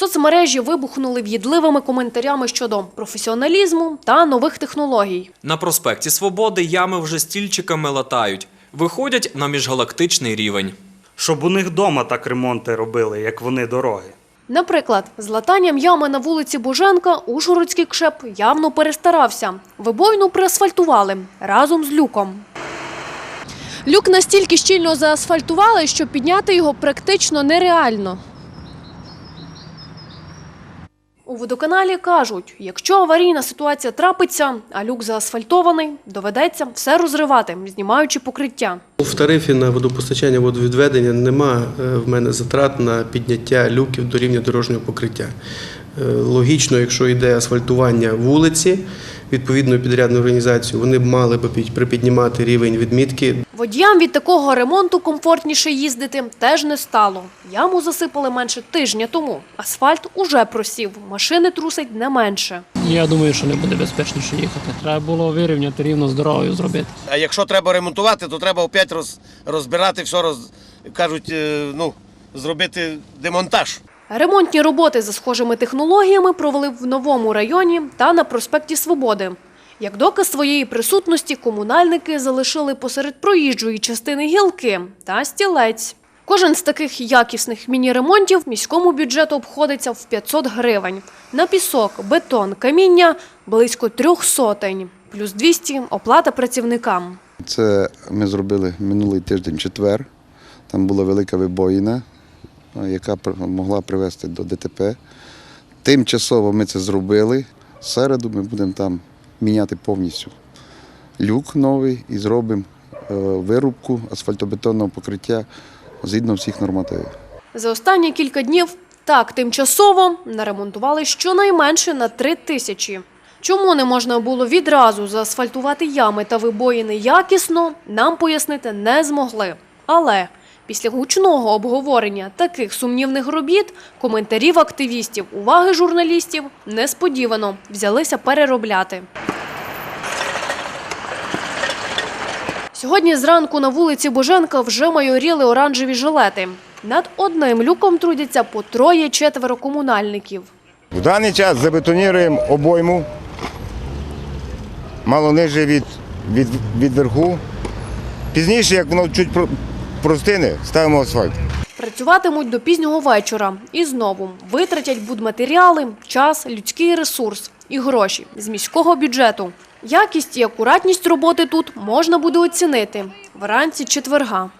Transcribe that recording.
Соцмережі вибухнули в'їдливими коментарями щодо професіоналізму та нових технологій. На проспекті Свободи ями вже стільчиками латають, виходять на міжгалактичний рівень. Щоб у них дома так ремонти робили, як вони дороги. Наприклад, з латанням ями на вулиці Боженка Ужгородський кшеп явно перестарався. Вибойну приасфальтували разом з люком. Люк настільки щільно заасфальтували, що підняти його практично нереально. У водоканалі кажуть, якщо аварійна ситуація трапиться, а люк заасфальтований, доведеться все розривати, знімаючи покриття. В тарифі на водопостачання водовідведення нема е, в мене затрат на підняття люків до рівня дорожнього покриття. Е, Логічно, якщо йде асфальтування вулиці, відповідною підрядною організацією, вони б мали б припіднімати рівень відмітки Водіям від такого ремонту комфортніше їздити теж не стало. Яму засипали менше тижня тому. Асфальт уже просів, машини трусить не менше. Я думаю, що не буде безпечніше їхати. Треба було вирівняти рівно з дорогою зробити. А якщо треба ремонтувати, то треба опять роз, розбирати все, роз, кажуть, е, ну, зробити демонтаж. Ремонтні роботи за схожими технологіями провели в новому районі та на проспекті Свободи. Як доказ своєї присутності, комунальники залишили посеред проїжджої частини гілки та стілець. Кожен з таких якісних міні-ремонтів міському бюджету обходиться в 500 гривень. На пісок, бетон, каміння – близько трьох сотень. Плюс 200 – оплата працівникам. Це ми зробили минулий тиждень четвер. Там була велика вибоїна, яка могла привести до ДТП. Тимчасово ми це зробили. В середу ми будемо там міняти повністю люк новий і зробимо е, вирубку асфальтобетонного покриття згідно всіх нормативів. За останні кілька днів так тимчасово наремонтували щонайменше на три тисячі. Чому не можна було відразу заасфальтувати ями та вибоїни якісно, нам пояснити не змогли. Але після гучного обговорення таких сумнівних робіт коментарів активістів, уваги журналістів несподівано взялися переробляти. Сьогодні зранку на вулиці Боженка вже майоріли оранжеві жилети. Над одним люком трудяться по троє-четверо комунальників. В даний час забетоніруємо обойму мало ниже від, від, від верху. Пізніше, як воно чуть про- простине, ставимо асфальт. Працюватимуть до пізнього вечора і знову витратять будматеріали, час, людський ресурс і гроші з міського бюджету. Якість і акуратність роботи тут можна буде оцінити вранці четверга.